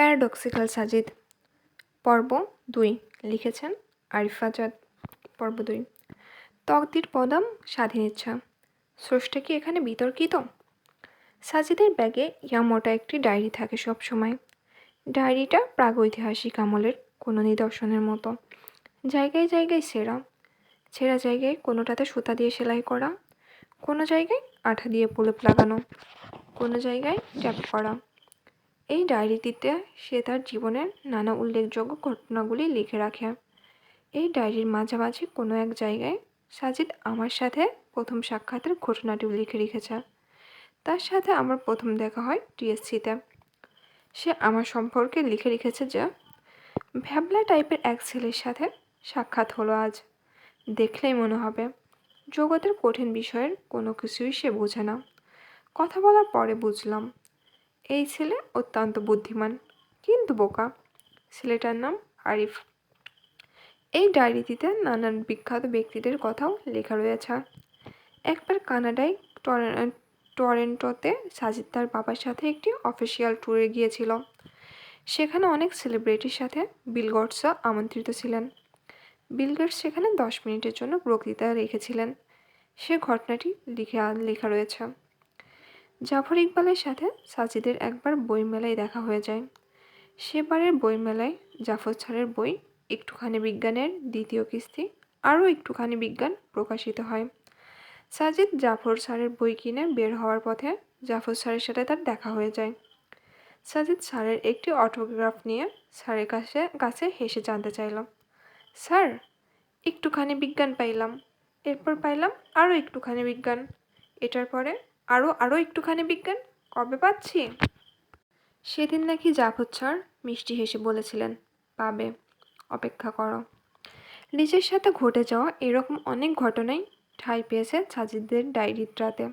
Paradoxical Sajid পর্ব দুই, লিখেছেন আরিফাজাদ, পর্ব দুই। তকদির পদাম স্বাধীন ইচ্ছা। স্রষ্টা কি এখানে বিতর্কিত? সাজিদের ব্যাগে ইয়ামোটা একটি ডায়েরি থাকে সব সময় ডায়েরিটা প্রাগৈতিহাসিক আমলের কোনো নিদর্শনের মতো। জায়গায় জায়গায় সেরা ছেঁড়া জায়গায় কোনোটাতে সুতা দিয়ে সেলাই করা। কোনো জায়গায় আঠা দিয়ে প্রলেপ লাগানো। কোনো জায়গায় ট্যাপ করা। এই ডায়েরিটিতে সে তার জীবনের নানা উল্লেখযোগ্য ঘটনাগুলি লিখে রাখে। এই ডায়েরির মাঝামাঝি কোনো এক জায়গায় সাজিদ আমার সাথে প্রথম সাক্ষাতের ঘটনাটিও লিখে রেখেছে। তার সাথে আমার প্রথম দেখা হয় টিএসসিতে। সে আমার সম্পর্কে লিখে রেখেছে যে, ভ্যাবলা টাইপের এক ছেলের সাথে সাক্ষাৎ হলো আজ। দেখলেই মনে হবে, জগতের কঠিন বিষয়ের কোনো কিছুই সে বোঝে না। কথা বলার পরে বুঝলাম এই ছেলে অত্যন্ত বুদ্ধিমান, কিন্তু বোকা। ছেলেটার নাম আরিফ। এই ডায়েরিটিতে নানান বিখ্যাত ব্যক্তিদের কথাও লেখা রয়েছে। একবার কানাডায় টরে- টরেন্টোতে সাজিদ তার বাবার সাথে একটি অফিসিয়াল ট্যুরে গিয়েছিল। সেখানে অনেক সেলিব্রিটির সাথে বিল গটসও আমন্ত্রিত ছিলেন। বিল গেটস সেখানে দশ মিনিটের জন্য বক্তৃতা রেখেছিলেন। সে ঘটনাটি লিখে লেখা রয়েছে। জাফর ইকবালের সাথে সাজিদের একবার বইমেলায় দেখা হয়ে যায়। সেবারের বইমেলায় জাফর স্যারের বই, একটুখানি বিজ্ঞানের দ্বিতীয় কিস্তি, আরও একটুখানি বিজ্ঞান প্রকাশিত হয়। সাজিদ জাফর স্যারের বই কিনে বের হওয়ার পথে জাফর স্যারের সাথে তার দেখা হয়ে যায়। সাজিদ স্যারের একটি অটোগ্রাফ নিয়ে স্যারের কাছে কাছে হেসে জানতে চাইল। স্যার, একটুখানি বিজ্ঞান পাইলাম। এরপর পাইলাম আরও একটুখানি বিজ্ঞান। এটার পরে আরও আরও একটুখানি বিজ্ঞান? কবে পাচ্ছি? সেদিন নাকি জাফর স্যার মিষ্টি হেসে বলেছিলেন, পাবে, অপেক্ষা করো। নিজের সাথে ঘটে যাওয়া এরকম অনেক ঘটনাই ঠাঁই পেয়েছে সাজিদের ডায়েরিটাতে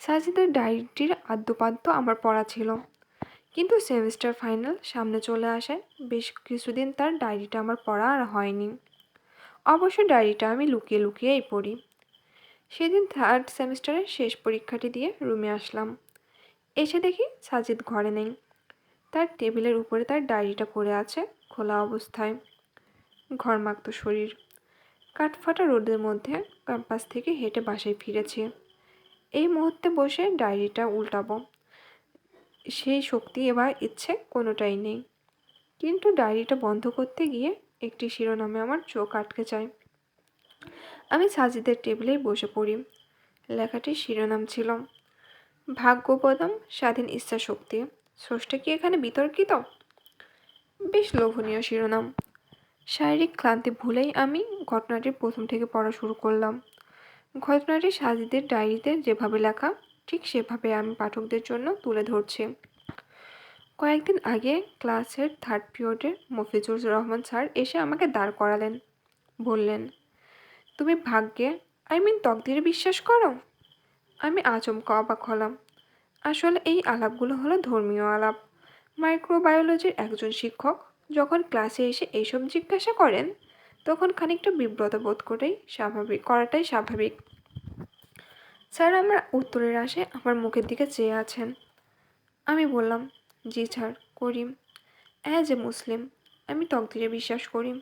সাজিদের ডায়েরিটির আদ্যপাদ্য আমার পড়া ছিল। কিন্তু সেমিস্টার ফাইনাল সামনে চলে আসে, বেশ কিছুদিন তার ডায়েরিটা আমার পড়া আর হয়নি। অবশ্য ডায়েরিটা আমি লুকিয়ে লুকিয়েই পড়ি। সেদিন থার্ড সেমিস্টারের শেষ পরীক্ষাটি দিয়ে রুমে আসলাম। এসে দেখি সাজিদ ঘরে নেই। তার টেবিলের উপরে তার ডায়েরিটা পড়ে আছে খোলা অবস্থায়। ঘরমাক্ত শরীর। কাঠফাটা রোদের মধ্যে ক্যাম্পাস থেকে হেঁটে বাসায় ফিরেছি। এই মুহূর্তে বসে ডায়েরিটা উল্টাবো। সেই শক্তি এবার ইচ্ছে কোনোটাই নেই। কিন্তু ডায়েরিটা বন্ধ করতে গিয়ে একটি শিরোনামে আমার চোখ আটকে যায়। আমি সাজিদের টেবিলেই বসে পড়ি। লেখাটির শিরোনাম ছিল ভাগ্যপদম স্বাধীন ইচ্ছা শক্তি। স্রষ্টা কি এখানে বিতর্কিত? বেশ লোভনীয় শিরোনাম। শারীরিক ক্লান্তি ভুলেই আমি ঘটনাটি প্রথম থেকে পড়া শুরু করলাম। ঘটনাটি সাজিদের ডায়েরিতে যেভাবে লেখা, ঠিক সেভাবে আমি পাঠকদের জন্য তুলে ধরছি। কয়েকদিন আগে ক্লাসের থার্ড পিরিয়ডে মফিজুর রহমান স্যার এসে আমাকে দাঁড় করালেন। বললেন তুমি ভাগ্যে আই মিন তকদিরে বিশ্বাস করো? আমি আচমকা অবাক হলাম। আসলে এই আলাপগুলো হলো ধর্মীয় আলাপ। মাইক্রোবায়োলজির একজন শিক্ষক যখন ক্লাসে এসে এইসব জিজ্ঞাসা করেন, তখন খানিকটা বিব্রত বোধ করেই স্বাভাবিক, করাটাই স্বাভাবিক। স্যার, আমার উত্তরের আসে আমার মুখের দিকে চেয়ে আছেন। আমি বললাম, জি স্যার, করিম। অ্যাজ এ মুসলিম, আমি তকদিরে বিশ্বাস করি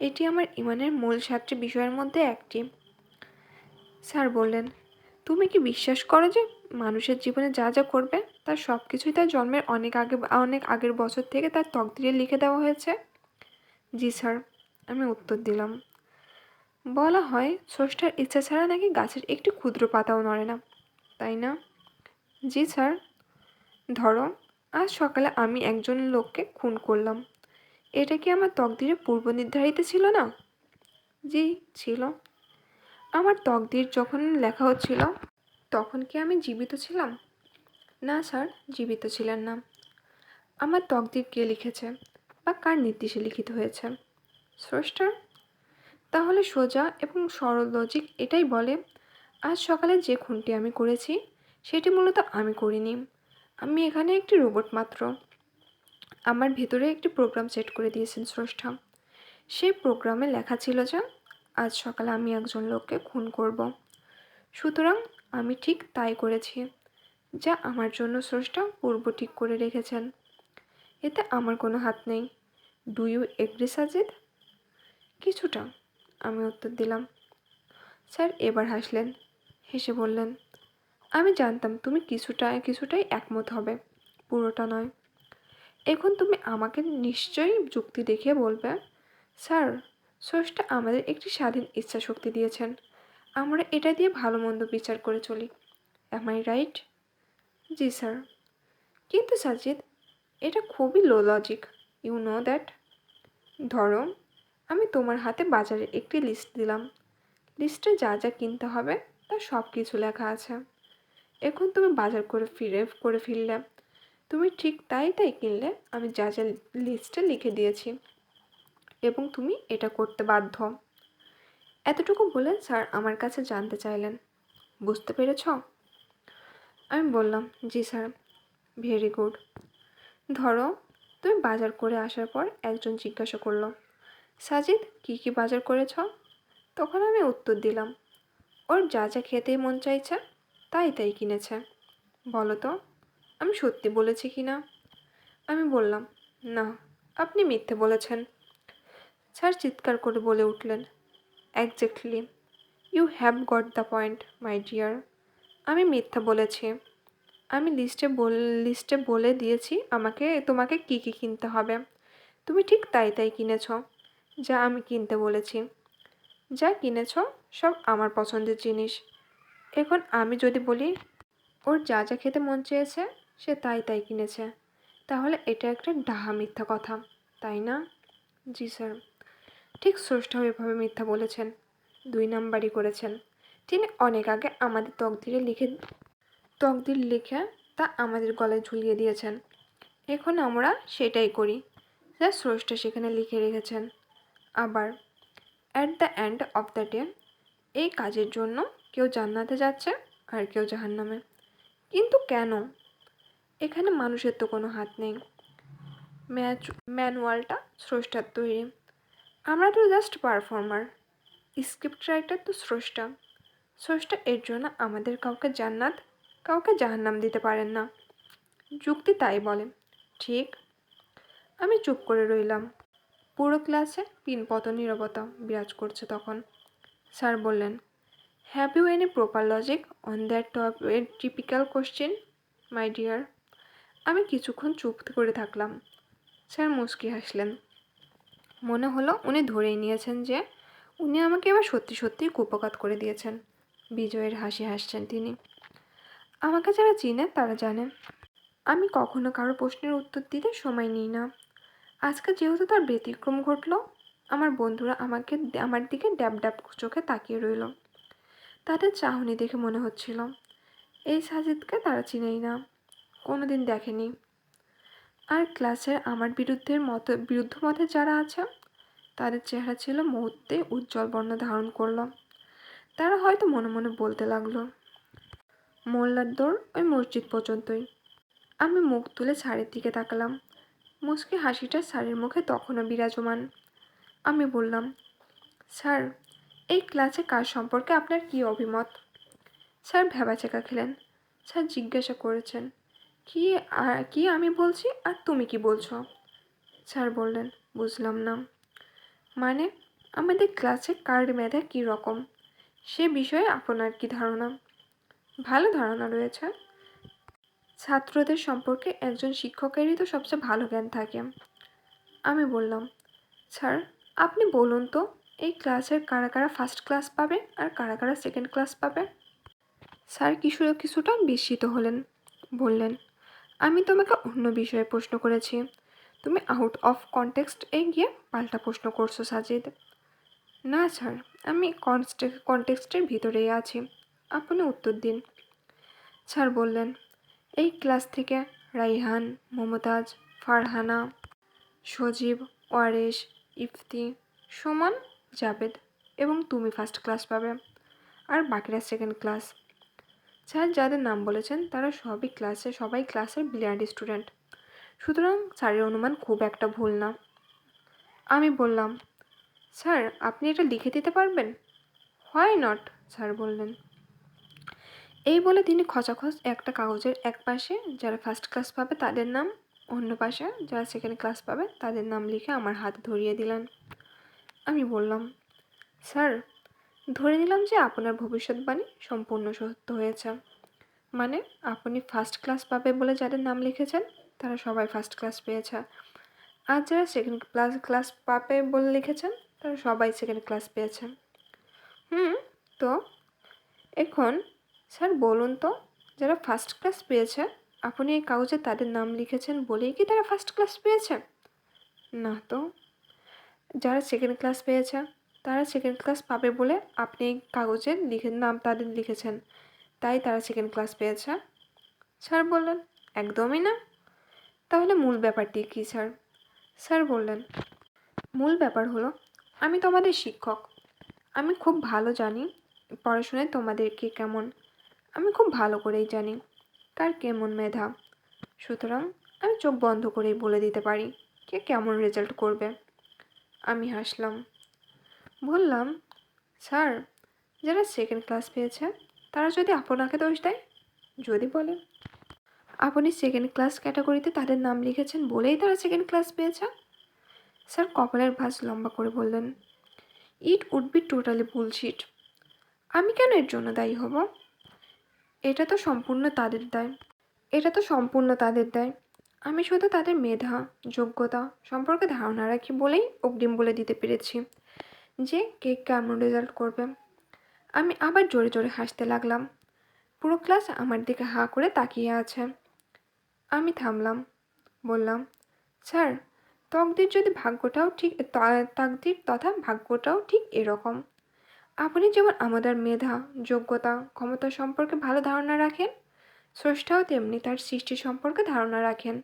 এটি আমার ইমানের মূল সাতটি বিষয়ের মধ্যে একটি। স্যার বললেন, তুমি কি বিশ্বাস করো যে মানুষের জীবনে যা যা করবে, তার সব কিছুই তার জন্মের অনেক আগে, অনেক আগের বছর থেকে তার তকদিরে লিখে দেওয়া হয়েছে? জি স্যার, আমি উত্তর দিলাম। বলা হয়, স্রষ্টার ইচ্ছা ছাড়া নাকি গাছের একটি ক্ষুদ্র পাতাও নড়ে না, তাই না? জি স্যার। ধরো, আজ সকালে আমি একজন লোককে খুন করলাম। এটা কি আমার তকদিরে পূর্ব নির্ধারিত ছিল না? জি, ছিল। আমার তকদির যখন লেখা হচ্ছিল, তখন কি আমি জীবিত ছিলাম? না, স্যার, জীবিত ছিলেন না। আমার তকদির কে লিখেছে বা কার নির্দেশে লিখিত হয়েছে? স্রষ্টার? তাহলে সোজা এবং সরল লজিক এটাই বলে, আজ সকালে যে খুনটি আমি করেছি, সেটি মূলত আমি করিনি। আমি এখানে একটি রোবট মাত্র। আমার ভেতরে একটি প্রোগ্রাম সেট করে দিয়েছেন স্রষ্টা। সেই প্রোগ্রামে লেখা ছিল যে, আজ সকালে আমি একজন লোককে খুন করব। সুতরাং আমি ঠিক তাই করেছি, যা আমার জন্য স্রষ্টা পূর্ব ঠিক করে রেখেছেন। এতে আমার কোনো হাত নেই। Do you agree Sajid? কিছুটা, আমি উত্তর দিলাম। স্যার এবার হাসলেন, হেসে বললেন, আমি জানতাম তুমি কিছুটা কিছুটাই একমত হবে। পুরোটা নয়। এখন তুমি আমাকে নিশ্চয়ই যুক্তি দেখিয়ে বলবে? স্যার, স্রষ্টা আমাদের একটি স্বাধীন ইচ্ছা শক্তি দিয়েছেন। আমরা এটা দিয়ে ভালো মন্দ বিচার করে চলি। অ্যাম আই রাইট জি, স্যার। কিন্তু সাজিদ, এটা খুবই low logic you know that ধরো, আমি তোমার হাতে বাজারে একটি লিস্ট দিলাম। লিস্টে যা যা কিনতে হবে, তার সব কিছু লেখা আছে। এখন তুমি বাজার করে ফিরে, করে ফিরলে। তুমি ঠিক তাই তাই কিনলে, আমি যা যা লিস্টে লিখে দিয়েছি। এবং তুমি এটা করতে বাধ্য। এতটুকু বলে স্যার আমার কাছে জানতে চাইলেন। বুঝতে পেরেছ? আমি বললাম, জি স্যার ভেরি গুড ধরো, তুমি বাজার করে আসার পর একজন জিজ্ঞাসা করল, সাজিদ, কী কী বাজার করেছ? তখন আমি উত্তর দিলাম, ওর যা যা খেতেই মন চাইছে, তাই তাই কিনেছে। বলো তো? আমি সত্যি বলেছি কি না? আমি বললাম, না, আপনি মিথ্যে বলেছেন। স্যার চিৎকার করে বলে উঠলেন exactly you have got the point my dear আমি মিথ্যা বলেছি। আমি লিস্টে বল লিস্টে বলে দিয়েছি আমাকে, তোমাকে কী কী কিনতে হবে। তুমি ঠিক তাই তাই কিনেছ, যা আমি কিনতে বলেছি। যা কিনেছ, সব আমার পছন্দের জিনিস। এখন আমি যদি বলি, ওর যা যা খেতে মন চেয়েছে সে তাই তাই কিনেছে। তাহলে এটা একটা ডাহা মিথ্যা কথা, তাই না? জি, স্যার। ঠিক স্রষ্টাও এভাবে মিথ্যা বলেছেন, দুই নাম্বারই করেছেন। তিনি অনেক আগে আমাদের তকদিরে লিখে, তকদির লিখে তা আমাদের গলায় ঝুলিয়ে দিয়েছেন। এখন আমরা সেটাই করি। যা স্রষ্টা সেখানে লিখে রেখেছেন। আবার at the end of the day এই কাজের জন্য কেউ জান্নাতে যাচ্ছে আর কেউ জাহান্নামে। কিন্তু কেন? এখানে মানুষের তো কোনো হাত নেই। ম্যাচ, ম্যানুয়ালটা স্রষ্টার তৈরি। আমরা তো জাস্ট পারফর্মার স্ক্রিপ্ট রাইটার তো স্রষ্টা। স্রষ্টা এর জন্য আমাদের কাউকে জান্নাত, কাউকে জাহান্নাম দিতে পারেন না। যুক্তি তাই বলে, ঠিক, আমি চুপ করে রইলাম। পুরো ক্লাসে পিনপত নীরবতা বিরাজ করছে তখন। স্যার বললেন have you any proper logic on that top এর টিপিক্যাল কোশ্চেন মাই ডিয়ার আমি কিছুক্ষণ চুপ করে থাকলাম। স্যার মুচকি হাসলেন। মনে হলো উনি ধরেই নিয়েছেন যে, উনি আমাকে এবার সত্যি সত্যিই কুপকাত করে দিয়েছেন। বিজয়ের হাসি হাসছেন তিনি। আমাকে যারা চিনে তারা জানে আমি কখনো কারও প্রশ্নের উত্তর দিতে সময় নিই না। আজকে যেহেতু তার ব্যতিক্রম ঘটলো, আমার বন্ধুরা আমাকে আমার দিকে ড্যাব ড্যাব চোখে তাকিয়ে রইল। তাদের চাহনি দেখে মনে হচ্ছিল, এই সাজিদকে তারা চিনেই না। কোনো দিন দেখেনি। আর ক্লাসের আমার বিরুদ্ধের মত, বিরুদ্ধ মতে যারা আছে, তাদের চেহারা ছিল মুহূর্তে উজ্জ্বল বর্ণ ধারণ করল। তারা হয়তো মনে মনে বলতে লাগল, মোল্লার দৌড় ওই মসজিদ পর্যন্তই। আমি মুখ তুলে ছাড়ের দিকে তাকালাম। মুচকি হাসিটা স্যারের মুখে তখনও বিরাজমান। আমি বললাম, স্যার, এই ক্লাসে কাজ সম্পর্কে আপনার কী অভিমত? স্যার ভেবাচেকা খেলেন। স্যার জিজ্ঞাসা করেছেন কি কি আমি বলছি? আর তুমি কি বলছো? স্যার বললেন, বুঝলাম না। মানে আমাদের ক্লাসে কার্ড মেধা কী রকম? সে বিষয়ে আপনার কি ধারণা? ভালো ধারণা রয়েছে। ছাত্রদের সম্পর্কে একজন শিক্ষকেরই তো সবচেয়ে ভালো জ্ঞান থাকে। আমি বললাম, স্যার, আপনি বলুন তো, এই ক্লাসের কারা কারা ফার্স্ট ক্লাস পাবে আর কারা কারা সেকেন্ড ক্লাস পাবে? স্যার, কিছু, কিছুটা বিস্মিত হলেন, বললেন আমি তোমাকে অন্য বিষয়ে প্রশ্ন করেছি। তুমি আউট অফ কনটেক্সট এ গিয়ে পাল্টা প্রশ্ন করছ, সাজিদ। না স্যার আমি কনটেক্সটের ভিতরেই আছি। আপনি উত্তর দিন। স্যার বললেন, এই ক্লাস থেকে রাইহান, মমতাজ, ফারহানা, সজীব, ওয়ারেশ, ইফতি সুমন জাবেদ এবং তুমি ফার্স্ট ক্লাস পাবে। আর বাকিরা সেকেন্ড ক্লাস স্যার, যাদের নাম বলেছেন, তারা সবই ক্লাসে সবাই ক্লাসের ব্রিলিয়ান্ট স্টুডেন্ট সুতরাং স্যারের অনুমান খুব একটা ভুল না। আমি বললাম, স্যার, আপনি এটা লিখে দিতে পারবেন? হোয়াই নট স্যার বললেন। এই বলে তিনি খচাখচ একটা কাগজের এক পাশে, যারা ফার্স্ট ক্লাস পাবে তাদের নাম, অন্য পাশে যারা সেকেন্ড ক্লাস পাবে তাদের নাম লিখে আমার হাতে ধরিয়ে দিলেন। আমি বললাম, স্যার ধরে নিলাম যে আপনার ভবিষ্যৎবাণী সম্পূর্ণ সত্য হয়েছে। মানে আপনি ফার্স্ট ক্লাস পাবে বলে যাদের নাম লিখেছেন, তারা সবাই ফার্স্ট ক্লাস পেয়েছে। আর যারা সেকেন্ড ক্লাস ক্লাস পাবে বলে লিখেছেন, তারা সবাই সেকেন্ড ক্লাস পেয়েছে। হুম, তো এখন স্যার বলুন তো, যারা ফার্স্ট ক্লাস পেয়েছে, আপনি এই কাগজে তাদের নাম লিখেছেন বলেই কি তারা ফার্স্ট ক্লাস পেয়েছে? না তো। যারা সেকেন্ড ক্লাস পেয়েছে তারা সেকেন্ড ক্লাস পাবে বলে আপনি কাগজে লিখে, নাম তাদের লিখেছেন। তাই তারা সেকেন্ড ক্লাস পেয়েছে। স্যার বললেন, একদমই না। তাহলে মূল ব্যাপারটি কী, স্যার? স্যার বললেন, মূল ব্যাপার হলো, আমি তোমাদের শিক্ষক। আমি খুব ভালো জানি পড়াশোনায় তোমাদেরকে কেমন। আমি খুব ভালো করেই জানি কার কেমন মেধা। সুতরাং আমি চোখ বন্ধ করেই বলে দিতে পারি কে কেমন রেজাল্ট করবে। আমি হাসলাম। বললাম, স্যার, যারা সেকেন্ড ক্লাস পেয়েছে, তারা যদি আপনাকে দোষ দেয়? যদি বলে। আপনি সেকেন্ড ক্লাস ক্যাটাগরিতে তাদের নাম লিখেছেন বলেই তারা সেকেন্ড ক্লাস পেয়েছে? স্যার, কপালের ভাঁজ লম্বা করে বললেন। It would be totally bullshit আমি কেন এর জন্য দায়ী হব? এটা তো সম্পূর্ণ তাদের দায়। এটা তো সম্পূর্ণ তাদের দায়। আমি শুধু তাদের মেধা, যোগ্যতা সম্পর্কে ধারণা রাখি বলেই অগ্রিম বলে দিতে পেরেছি। যে কে কেমন রেজাল্ট করবে। আমি আবার জোরে জোরে হাসতে লাগলাম। পুরো ক্লাস আমার দিকে হাঁ করে তাকিয়ে আছে। আমি থামলাম। বললাম, স্যার, তকদির যদি ভাগ্যটাও ঠিক তাকদির তথা ভাগ্যটাও ঠিক এরকম। আপনি যেমন আমাদের মেধা, যোগ্যতা, ক্ষমতা সম্পর্কে ভালো ধারণা রাখেন, স্রষ্টাও তেমনি তার সৃষ্টি সম্পর্কে ধারণা রাখেন।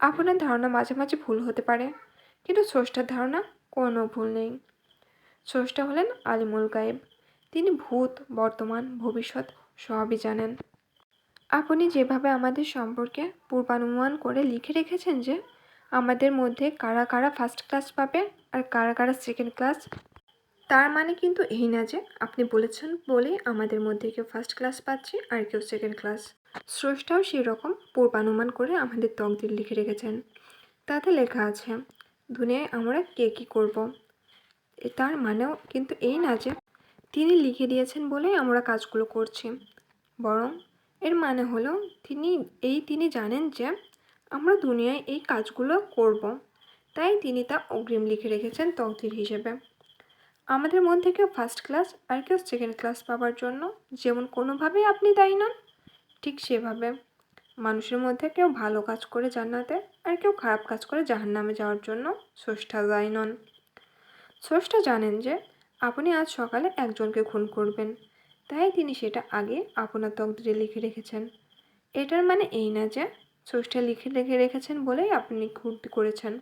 আপনার ধারণা মাঝে মাঝে ভুল হতে পারে, কিন্তু স্রষ্টার ধারণা কোনো ভুল নেই। স্রষ্টা হলেন আলিমুল গায়েব। তিনি ভূত, বর্তমান, ভবিষ্যৎ সবই জানেন। আপনি যেভাবে আমাদের সম্পর্কে পূর্বানুমান করে লিখে রেখেছেন যে, আমাদের মধ্যে কারা কারা ফার্স্ট ক্লাস পাবে আর কারা কারা সেকেন্ড ক্লাস তার মানে কিন্তু এই না যে আপনি বলেছেন বলে আমাদের মধ্যে কেউ ফার্স্ট ক্লাস পাচ্ছে আর কেউ সেকেন্ড ক্লাস স্রষ্টাও সেই রকম পূর্বানুমান করে আমাদের তকদির লিখে রেখেছেন। তাতে লেখা আছে, দুনিয়ায় আমরা কে কী করব? তার মানেও কিন্তু এই না যে তিনি লিখে দিয়েছেন বলেই আমরা কাজগুলো করছি। বরং এর মানে হলো তিনি, এই তিনি জানেন যে আমরা দুনিয়ায় এই কাজগুলো করব। তাই তিনি তা অগ্রিম লিখে রেখেছেন তকদির হিসেবে। আমাদের মধ্যে কেউ ফার্স্ট ক্লাস আর কেউ সেকেন্ড ক্লাস পাওয়ার জন্য যেমন কোনোভাবেই আপনি দায়ী নন, ঠিক সেভাবে। মানুষের মধ্যে কেউ ভালো কাজ করে জান্নাতে আর কেউ খারাপ কাজ করে জাহান্নামে যাওয়ার জন্য স্রষ্টা দায়ী নন। স্রষ্টা জানেন যে আপনি আজ সকালে একজনকে খুন করবেন। তাই তিনি সেটা আগে আপনার তকদিরে লিখে রেখেছেন। এটার মানে এই না যে স্রষ্টা লিখে রেখে রেখেছেন বলেই আপনি খুনটি করেছেন।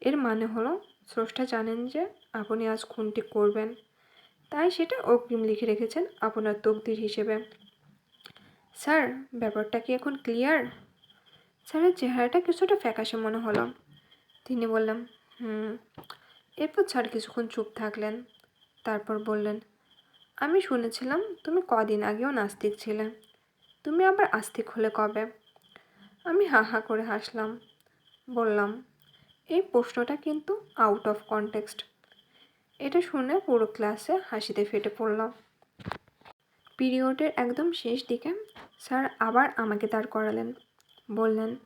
এর মানে হলো স্রষ্টা জানেন যে আপনি আজ খুনটি করবেন। তাই সেটা অগ্রিম লিখে রেখেছেন আপনার তকদির হিসেবে। স্যার, ব্যাপারটা কি এখন ক্লিয়ার? স্যারের চেহারাটা কিছুটা ফ্যাকাশে মনে হলো। তিনি বললেন, হুম এরপর স্যার কিছুক্ষণ চুপ থাকলেন। তারপর বললেন, আমি শুনেছিলাম তুমি কদিন আগেও নাস্তিক ছিলে। তুমি আবার আস্তিক হলে কবে? আমি হা হা করে হাসলাম। বললাম, এই প্রশ্নটা কিন্তু আউট অফ কনটেক্সট এটা শুনে পুরো ক্লাসে হাসিতে ফেটে পড়লাম। পিরিয়ডের একদম শেষ দিকে স্যার আবার আমাকে দাঁড় করালেন। বললেন,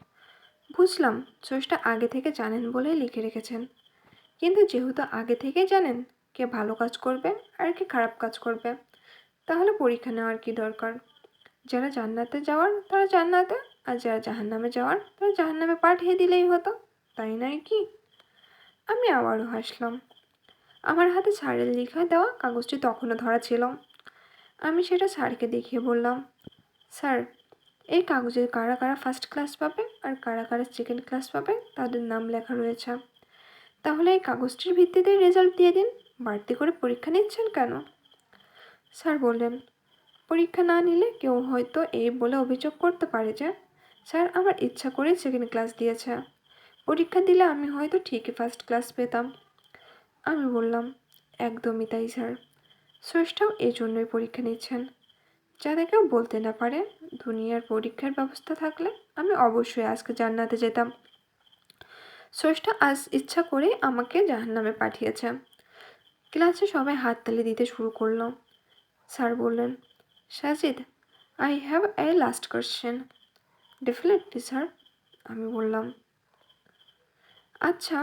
বুঝলাম স্রষ্টা আগে থেকে জানেন বলেই লিখে রেখেছেন। কিন্তু যেহেতু আগে থেকেই জানেন কে ভালো কাজ করবে আর কে খারাপ কাজ করবে, তাহলে পরীক্ষা নেওয়ার কি দরকার? যারা জান্নাতে যাওয়ার তারা জান্নাতে, আর যারা জাহান্নামে যাওয়ার তারা জাহান্নামে পাঠিয়ে দিলেই হতো, তাই নয় কি? আমি আবারও হাসলাম। আমার হাতে স্যারের লেখা দেওয়া কাগজটি তখনও ধরা ছিল। আমি সেটা স্যারকে দেখিয়ে বললাম, স্যার, এই কাগজে কারা কারা ফার্স্ট ক্লাস পাবে আর কারা কারা সেকেন্ড ক্লাস পাবে তাদের নাম লেখা রয়েছে। তাহলে এই কাগজটির ভিত্তিতেই রেজাল্ট দিয়ে দিন। বাড়তি করে পরীক্ষা নিচ্ছেন কেন? স্যার বললেন, পরীক্ষা না নিলে কেউ হয়তো এই বলে অভিযোগ করতে পারে যে, স্যার আমার ইচ্ছা করেই সেকেন্ড ক্লাস দিয়েছে। পরীক্ষা দিলে আমি হয়তো ঠিকই ফার্স্ট ক্লাস পেতাম। আমি বললাম, একদমই তাই, স্যার। স্রষ্টাও এই জন্যই পরীক্ষা নিচ্ছেন। যাতে কেউ বলতে না পারে, দুনিয়ার পরীক্ষার ব্যবস্থা থাকলে আমি অবশ্যই আজকে জান্নাতে যেতাম। স্রষ্টা আজ ইচ্ছা করে আমাকে জাহান্নামে পাঠিয়েছে। ক্লাসে সবাই হাততালি দিতে শুরু করল। স্যার বললেন, Sajid I have a last question definitely sir আমি বললাম। আচ্ছা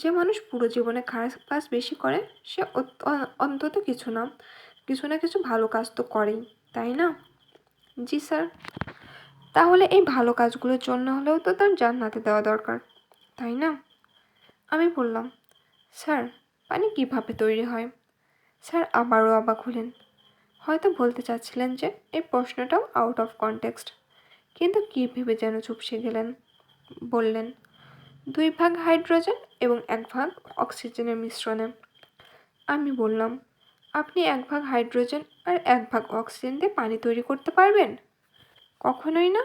যে মানুষ পুরো জীবনে খারাপ কাজ বেশি করে, সে অন্তত কিছু না কিছু না কিছু ভালো কাজ তো করেই, তাই না? জি স্যার তাহলে এই ভালো কাজগুলোর জন্য হলেও তো তার জান্নাতে দেওয়া দরকার। তাই না? আমি বললাম, স্যার, পানি কীভাবে তৈরি হয়? স্যার আবারও অবাক হলেন। হয়তো বলতে চাচ্ছিলেন যে, এই প্রশ্নটাও আউট অফ কনটেক্সট কিন্তু কী ভেবে যেন চুপসে গেলেন, বললেন, দুই ভাগ হাইড্রোজেন এবং এক ভাগ অক্সিজেনের মিশ্রণে। আমি বললাম, আপনি এক ভাগ হাইড্রোজেন আর এক ভাগ অক্সিজেন দিয়ে পানি তৈরি করতে পারবেন? কখনোই না।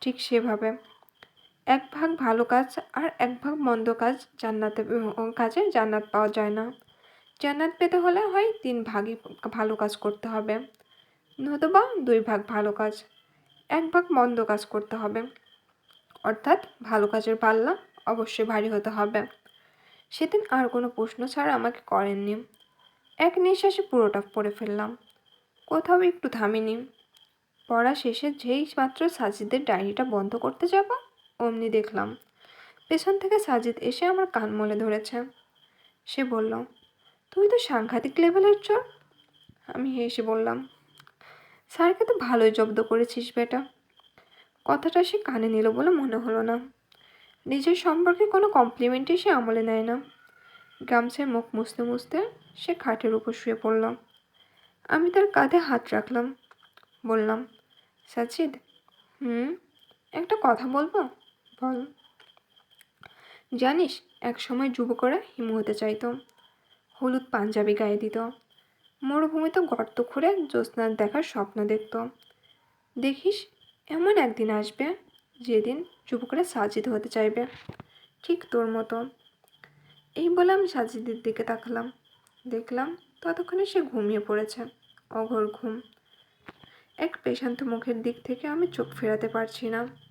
ঠিক সেভাবে। এক ভাগ ভালো কাজ আর এক ভাগ মন্দ কাজ জান্নাতে কাজে জান্নাত পাওয়া যায় না। জান্নাত পেতে হলে হয় তিন ভাগই ভালো কাজ করতে হবে। নতুবা দুই ভাগ ভালো কাজ, এক ভাগ মন্দ কাজ করতে হবে। অর্থাৎ ভালো কাজের পাল্লা অবশ্যই ভারী হতে হবে। সেদিন আর কোনো প্রশ্ন ছাড়া আমাকে করেননি। এক নিঃশ্বাসে পুরোটা পড়ে ফেললাম। কোথাও একটু থামিনি। পড়া শেষে যেই মাত্র সাজিদের ডায়েরিটা বন্ধ করতে যাব অমনি দেখলাম, পেছন থেকে সাজিদ এসে আমার কান মলে ধরেছে। সে বলল, তুই তো সাংঘাতিক লেভেলের চোর? আমি হেসে বললাম, স্যারকে তো ভালোই জব্দ করেছিস বেটা। কথাটা সে কানে নিল বলে মনে হলো না। নিজের সম্পর্কে কোনো কমপ্লিমেন্টই সে আমলে নেয় না। গামছায় মুখ মুছতে মুছতে সে খাটের উপর শুয়ে পড়ল। আমি তার কাঁধে হাত রাখলাম। বললাম, সাজিদ, হুম, একটা কথা বলব? বল জানিস এক সময় যুবকরা হিমু হতে চাইতো। হলুদ পাঞ্জাবি গায়ে দিত। মরুভূমিতে গর্ত খুঁড়ে জ্যোৎস্নার দেখার স্বপ্ন দেখত। দেখিস, এমন একদিন আসবে যেদিন যুবকরা সাজিদ হতে চাইবে। ঠিক তোর মতো। এই বলে আমি সাজিদের দিকে তাকালাম। দেখলাম ততক্ষণে সে ঘুমিয়ে পড়েছে, অঘোর ঘুম। এক পেশান্ত মুখের দিক থেকে আমি চোখ ফেরাতে পারছি না।